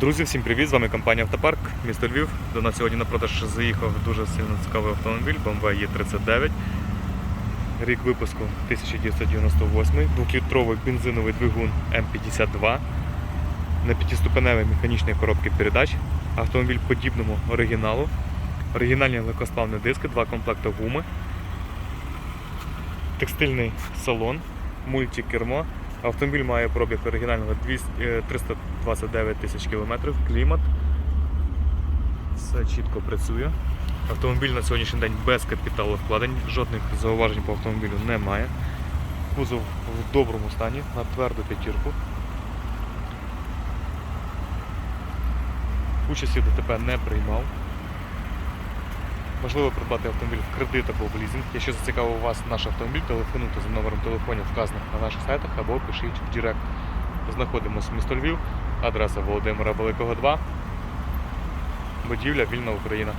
Друзі, всім привіт! З вами компанія Автопарк, місто Львів. До нас сьогодні на продаж заїхав дуже сильно цікавий автомобіль BMW E39. Рік випуску 1998, двохлітровий бензиновий двигун М52 на п'ятиступеневій механічній коробці передач. Автомобіль подібному оригіналу. Оригінальні легкосплавні диски, два комплекти гуми, текстильний салон, мультикермо. Автомобіль має пробіг оригінального 200, е, 329 тисяч кілометрів, клімат. Все чітко працює. Автомобіль на сьогоднішній день без капіталовкладень, жодних зауважень по автомобілю немає. Кузов в доброму стані, на тверду п'ятірку. Участі ДТП не приймав. Можливо придбати автомобіль в кредит або в лізинг. Якщо зацікавив вас наш автомобіль, телефонуйте за номером телефонів, вказаних на наших сайтах, або пишіть в Директ. Знаходимося в місто Львів, адреса Володимира Великого 2, будівля Вільна Україна.